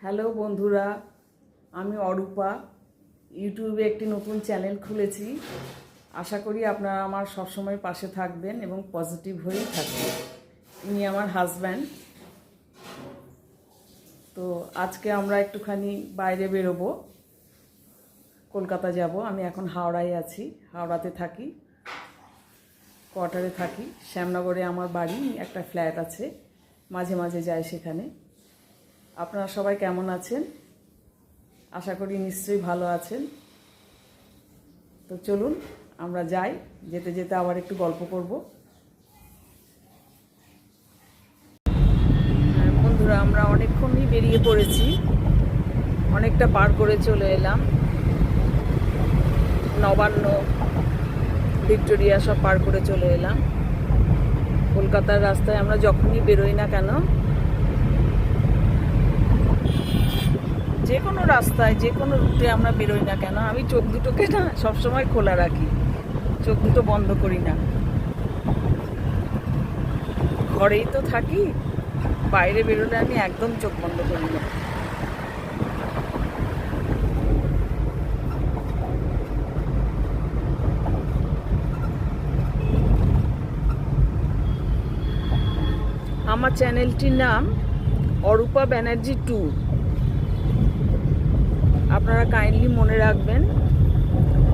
Hello বন্ধুরা, আমি অরূপা। ইউটিউবে একটি নতুন চ্যানেল খুলেছি। আশা করি আপনারা আমার সবসময় পাশে থাকবেন এবং পজিটিভ হয়েই থাকবেন। ইনি আমার হাজব্যান্ড। তো আজকে আমরা একটুখানি বাইরে বেরোবো। কলকাতা যাব। আমি এখন হাওড়ায় আছি। হাওড়াতে থাকি। কোয়ার্টারে থাকি। শ্যামনগরে আমার বাড়ি। একটা ফ্ল্যাট আছে। মাঝে মাঝে যাই সেখানে। আপনারা সবাই কেমন আছেন? আশা করি নিশ্চয়ই ভালো আছেন। তো চলুন, আমরা যাই। যেতে যেতে আবার একটু গল্প করব। বন্ধুরা, আমরা অনেকক্ষণই বেরিয়ে পড়েছি। অনেকটা পার করে চলে এলাম। নবান্ন, ভিক্টোরিয়া সব পার করে চলে এলাম। কলকাতার রাস্তায় আমরা যখনই বেরোই না কেন যে কোনো রাস্তায় যে কোনো রুটে আমরা বেরোই না কেন? আমি চোখ দুটোকে না সবসময় খোলা রাখি। চোখ দুটো বন্ধ করি না। ঘরেই তো থাকি, বাইরে বেরোলে আমি একদম চোখ বন্ধ করি না। আমার চ্যানেলটির নাম অরূপা ব্যানার্জি ট্যুর আপনারা কাইন্ডলি মনে রাখবেন,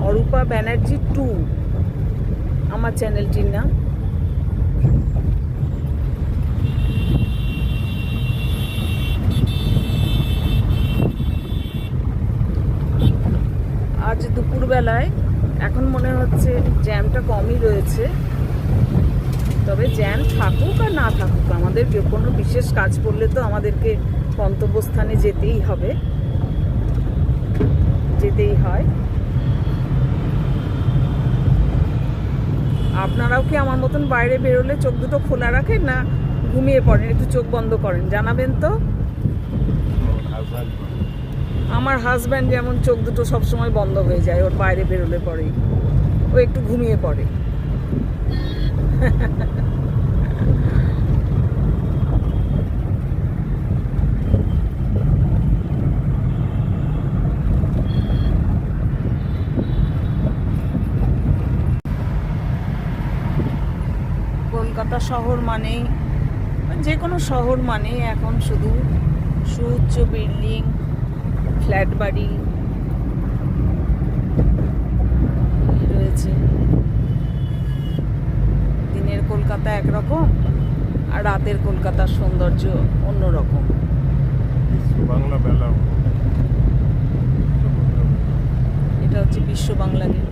অরূপা ব্যানার্জি টু আমার চ্যানেলটির নাম। আজ দুপুরবেলায়, এখন মনে হচ্ছে জ্যামটা কমই রয়েছে। তবে জ্যাম থাকুক আর না থাকুক, আমাদের কোনো বিশেষ কাজ করলে তো আমাদেরকে গন্তব্যস্থানে যেতেই হবে। যেতেই হয়। আপনারাও কি আমার মতন বাইরে বেরোলে চোখ দুটো খোলা রাখেন না ঘুমিয়ে পড়েন, একটু চোখ বন্ধ করেন? জানাবেন তো। আমার হাজব্যান্ড যেমন চোখ দুটো সবসময় বন্ধ হয়ে যায়, ওর বাইরে বেরোলে পরেই। ও একটু ঘুমিয়ে পড়ে কলকাতা শহর মানেই যে কোনো শহর মানেই এখন শুধু সুউচ্চ বিল্ডিং ফ্ল্যাট বাড়ি রয়েছে। দিনের কলকাতা একরকম আর রাতের কলকাতার সৌন্দর্য অন্যরকম। বাংলা বেলা এটা হচ্ছে বিশ্ব বাংলা গেট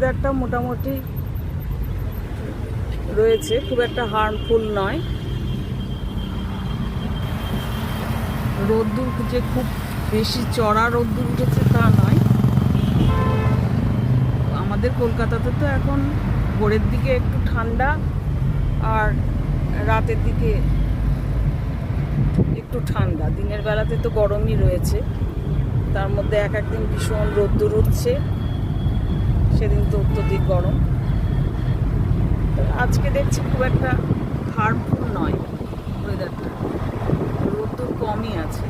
ওয়েদারটা মোটামুটি রয়েছে, খুব একটা হার্মফুল নয়। রোদ্দুর যে খুব বেশি চড়া রোদ্দুর উঠেছে তা নয়। আমাদের কলকাতাতে তো এখন ভোরের দিকে একটু ঠান্ডা আর রাতের দিকে একটু ঠান্ডা। দিনের বেলাতে তো গরমই রয়েছে। তার মধ্যে এক একদিন ভীষণ রোদ্দুর উঠছে। সেদিন তো অত্যধিক গরম। আজকে দেখছি খুব একটা হার্মফুল নয় ওয়েদারটা রোদ্দুর কমই আছে।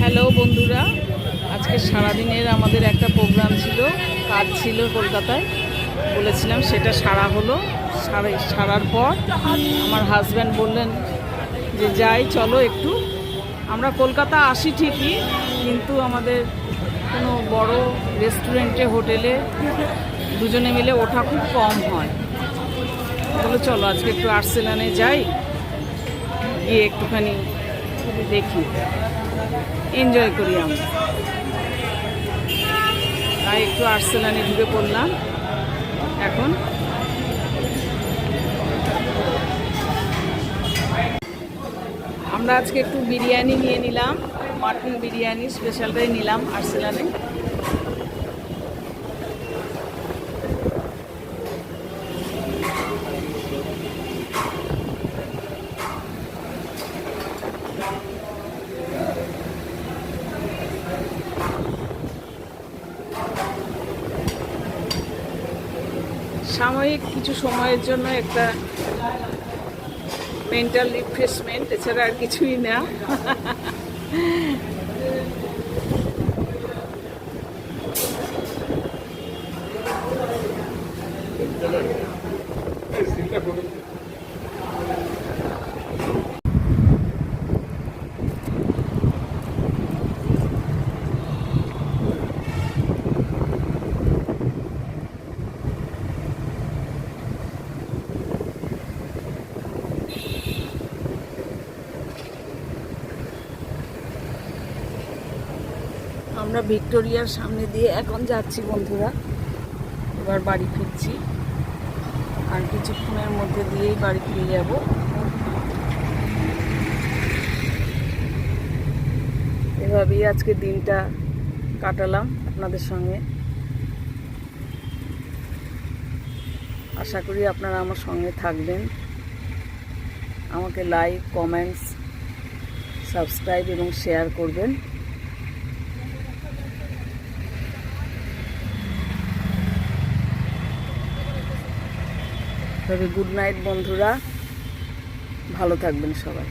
হ্যালো বন্ধুরা, আজকে সারাদিনের আমাদের একটা প্রোগ্রাম ছিল, কাজ ছিল কলকাতায়। বলেছিলাম সেটা সারা হলো সারা সারার পর আমার হাজব্যান্ড বললেন যে যাই, চলো একটু। আমরা কলকাতা আসি ঠিকই, কিন্তু আমাদের কোনো বড় রেস্টুরেন্টে হোটেলে দুজনে মিলে ওঠা খুব কম হয়। বলো চলো, আজকে একটু আর্সেলানে যাই, গিয়ে একটুখানি দেখি। এনজয় করি আমরা। তাই একটু আর্সেলানে ঢুকে পড়লাম। এখন আমরা আজকে একটু বিরিয়ানি নিয়ে নিলাম, মাটন বিরিয়ানি স্পেশালটাই নিলাম আর্সেলানে সাময়িক কিছু সময়ের জন্য একটা মেন্টাল রিফ্রেশমেন্ট এছাড়া আর কিছুই না। আমরা ভিক্টোরিয়ার সামনে দিয়ে এখন যাচ্ছি বন্ধুরা। এবার বাড়ি ফিরছি। আর কিছুক্ষণের মধ্যে দিয়েই বাড়ি ফিরে যাব। এভাবেই আজকে দিনটা কাটালাম আপনাদের সঙ্গে। আশা করি আপনারা আমার সঙ্গে থাকবেন। আমাকে লাইক কমেন্টস সাবস্ক্রাইব এবং শেয়ার করবেন। তবে গুড নাইট বন্ধুরা। ভালো থাকবেন সবাই।